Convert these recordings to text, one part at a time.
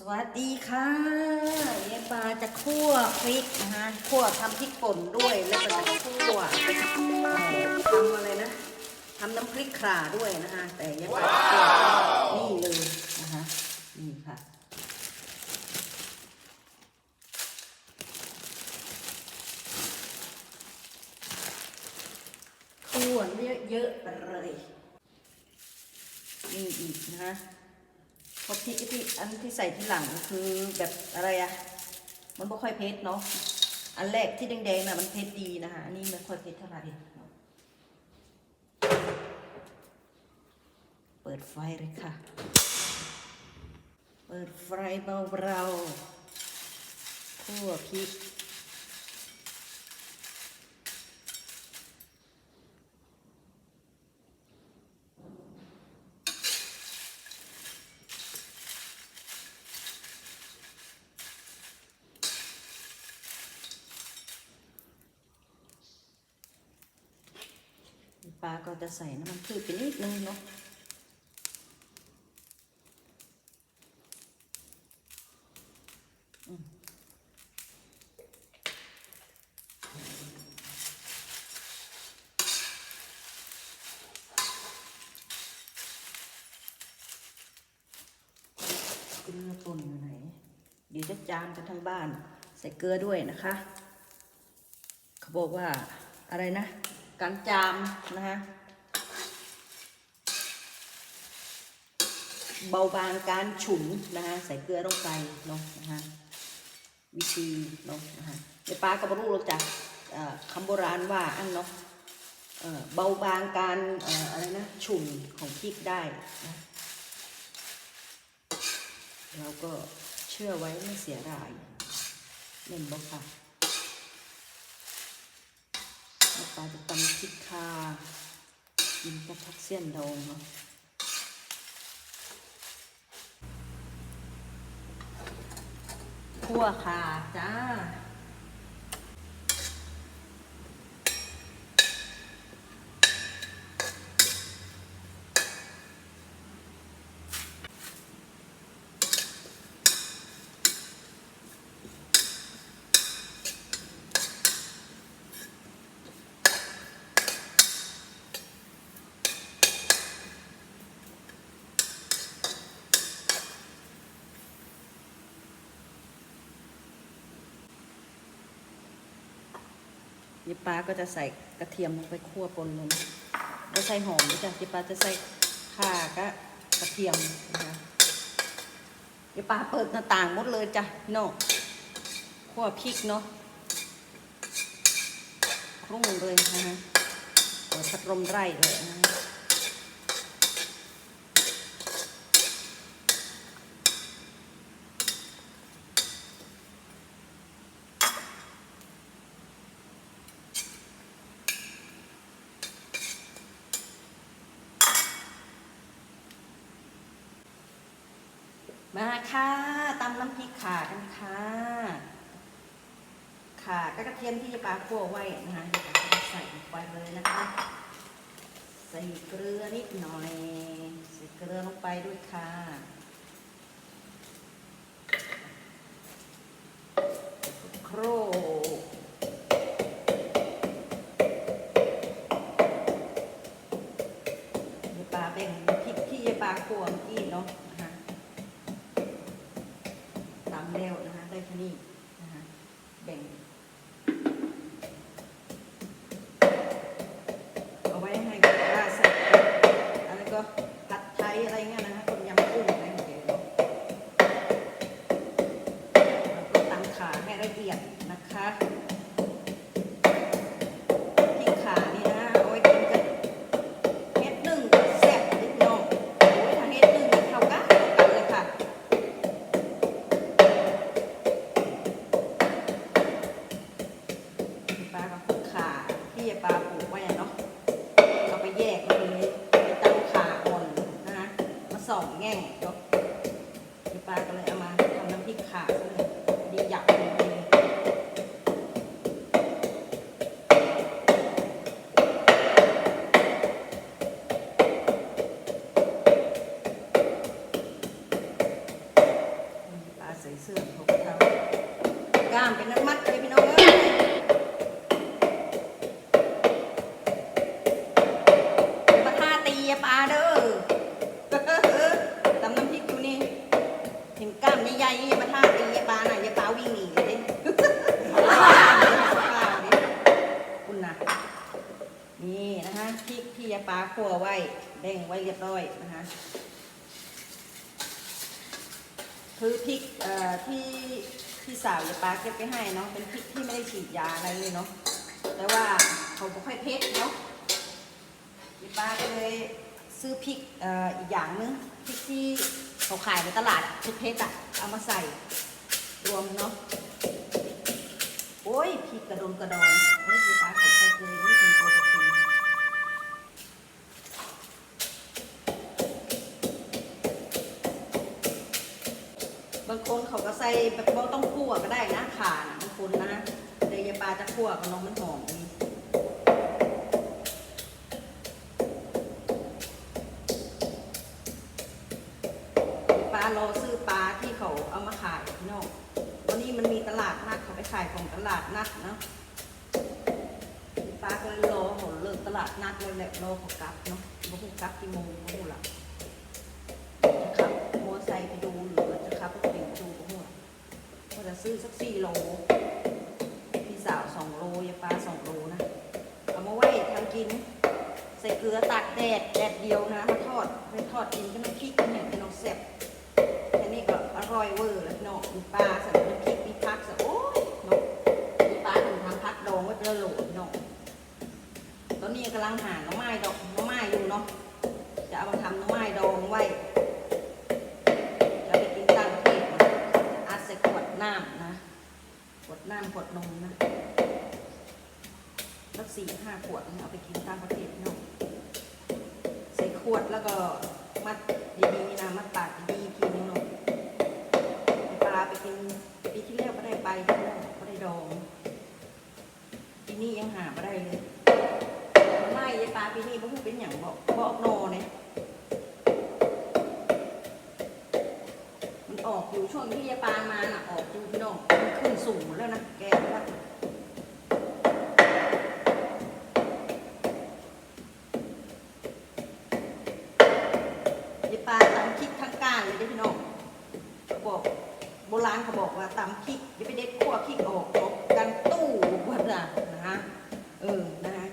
สวัสดีค่ะยายปลาจะคั่วพริกนะคะคั่วทำพริกป่นด้วยแล้วก็จะคั่วทำอะไรนะทำน้ำพริกข่าด้วยนะคะแต่ยายปลาจะนี่เลยนะคะนี่ค่ะคั่วเยอะๆไปเลยนี่อีกนะคะ พราะพริกที่อันที่ใส่ที่หลังคือแบบอะไรอะมันไม่ค่อยเผ็ดเนาะ อันแรกที่แดงๆนะมันเผ็ดดีนะคะ อันนี้ไม่ค่อยเผ็ดเท่าไหร่เนเปิดไฟเลยค่ะ เปิดไฟเบาๆคั่วพริก ปลาก็จะใส่น้ำมันพืชไปนิดนึงเนาะเกลือป่นอยู่ไหน เดี๋ยวจะจามกันทั้งบ้าน ใส่เกลือด้วยนะคะ เขาบอกว่าอะไรนะ การจามนะคะเบาบางการฉุนนะคะใส่เกลือลงไปเนาะนะคะวิธีเนาะนะคะเดี๋ยวป้าก็บรู้หรอกจ้ะคำโบราณว่าอันเนาะเบาบางการอะไรนะฉุนของพริกได้นะเราก็เชื่อไว้ไม่เสียดายเล่นบอกค่ะ ปลาจะตำพริกคากินกับผักเสี้ยนดองเนาะคั่วค่าจ้า ยิปลาก็จะใส่กระเทียมลงไปคั่วปนเลยนะแล้วใส่หอมด้วยจ้ะยิปลาจะใส่ข่าก็กระเทียมนะคะยิปลาเปิดหน้าต่างหมดเลยจ้ะพี่น้องคั่วพริกเนาะครุ่งเลยนะคะเปิดพัดลมไร่เลยนะคะ มาค่ะตำน้ำพริกข่ากันค่ะข่าก็กระเทียมที่จะปาคั่วไว้นะคะใส่ลงไปเลยนะคะ ใส่เกลือนิดหน่อย ใส่เกลือลงไปด้วยค่ะ ปลาก็เลยเอามาทำน้ำพริกขาซะเลยเดีหยับเลยปลาใส่เสื้อผมเขาก้ามเป็นน้ำมัน คุณนะนี่นะคะพริกที่ยาปลาคั่วไว้แบ่งไว้เรียบร้อยนะคะคือพริกที่ที่สาวยาปลาเก็บไปให้เนาะเป็นพริกที่ไม่ได้ฉีดยาอะไรเลยเนาะแต่ว่าเขาไม่ค่อยเผ็ดเนาะยาปลาก็เลยซื้อพริกอ,อีกอย่างนึงพริกที่เขาขายในตลาดอะพริกเผ็ดอะเอามาใส่รวมเนาะ โอ้ยพี่กระดนกระดอนโอ้ยพี่ป้าขอใส่เกลือนี่เป็นโปรตีนบางคนเขาก็ใส่แบบว่าต้องคั่วก็ได้นะข่านะบางคนนะแต่ยาปลาจะคั่วก็น้องมันหอมาไปขายของตลาดนัดเนาะป้าก็เลยรอเขาเลิกตลาดนัดเลยแหละรอเขากลับเนาะบอกเขากลับกี่โมงไม่รู้ละจะขับมอไซค์ไปดูหรือว่าจะขับรถเก๋งไปดูก็หมดว่าจะซื้อสักสี่โลพี่สาวสองโลยายป้าสองโลนะเอามาไว้ทำกิน ใส่เกลือตากแดดแดดเดียวนะมาทอดไปทอดกินก็น้ำพริกเนี่ยเป็นน้องแซ่บแค่นี้ก็อร่อยเวอร์แล้วเนาะปลาใส่น้ำพริกมีผักใส่โอ้ยเนาะมีปลาถึงทำพักดองไว้เป็นโหลเนาะตอนนี้ กำลังหาน่อไม้ดอกน่อไม้อยู่เนาะจะเอามาทำน่อไม้ดองไว้จะไปกินต่างประเทศนะอัดใส่ขวดน้ำนะขวดน้ำขวดนมนะสักสี่ห้าขวดเอาไปกินต่างประเทศเนาะใส่ขวดแล้วก็มัดดีๆนะมัดปากดีๆทีนึงเนาะ ปลาไปกินปีที่แล้วก็ได้ไปที่แล้วก็ได้ดองปีนี้ยังหาไม่ได้เลยไม่ยายปลาปีนี้บ่ฮู้เป็นอย่างบอกบอกโนเนี่ยมันออกอยู่ช่วงที่ยายปลามาน่ะออกอยู่พี่น้องมันขึ้นสูงแล้วนะแกแล้วยายปลาตำคิดทั้งก้านเลยเด้อพี่น้อง บอกโบราณเขาบอกว่าตำพริกอย่าไปเด็ดขั้วพริกออกออกกันตู้ว่าน่ะนะฮะเออนะฮะ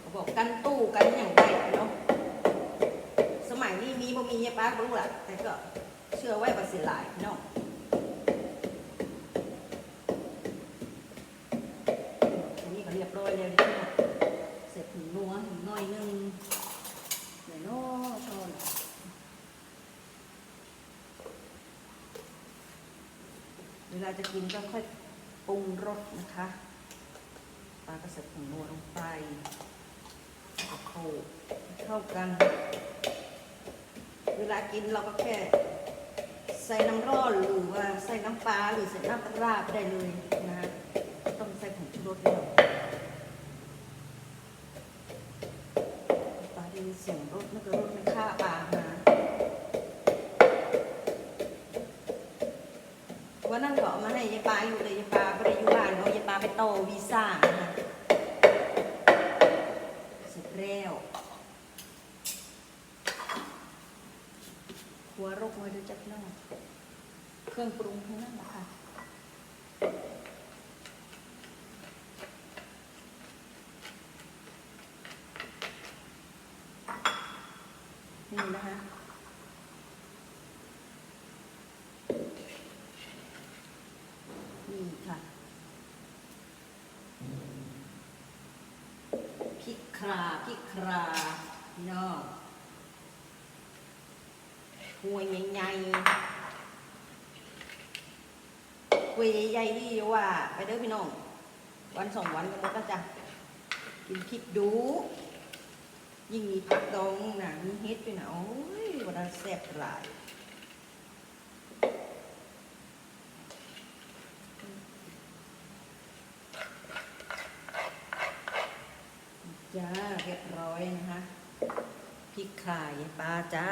เขาบอ กันตู้กันอย่างไรเนาะสมัยนี้มีบ่มียายป้ารู้แหละแต่ก็เชื่อไว้ว่าเสียหลายเนาะอันนี้ก็เรียบร้อยแล้วดิเนาะเสร็จถึงนัวถึงน้อยนึงเดี๋ยวเนาะชอนเวลาจะกินก็ค่อยปรุงรสนะคะปลากระเสร็จผงนัวลงไป กับโขลกให้เข้ากัน เวลากินเราก็แค่ ใส่น้ำร้อนหรือว่าใส่น้ำปลาหรือใส่น้ำปลาร้าก็ได้เลยนะไม่ต้องใส่ผงชูรสเลยปลาดีเสียงรสนั่นก็รสไม่ฆ่าปลานะวันนั้นก็เอามาให้ยายปาอยู่เลยยายปาไม่ได้อยู่บ้านเขายายปาไปโตวีซ่านะ แล้วหัวรกมาดูจับน้องเครื่องปรุงทั้งนั้นแหละค่ะนี่นะคะ นี่ค่ะพริก คราพริกคราพี่น้องหัวใหญ่ๆหัวใหญ่ๆที่ว่า ไปเด้อพี่น้อง วันสองวันก็หมดแล้วจ้ะกินพริกดู ยิ่งมีผักดองนะมีเฮ็ดด้วยนะโอ้ยวันนั้นแซ่บหลาย จ้าเรียบร้อยนะคะพริกข่ายปลาจ้า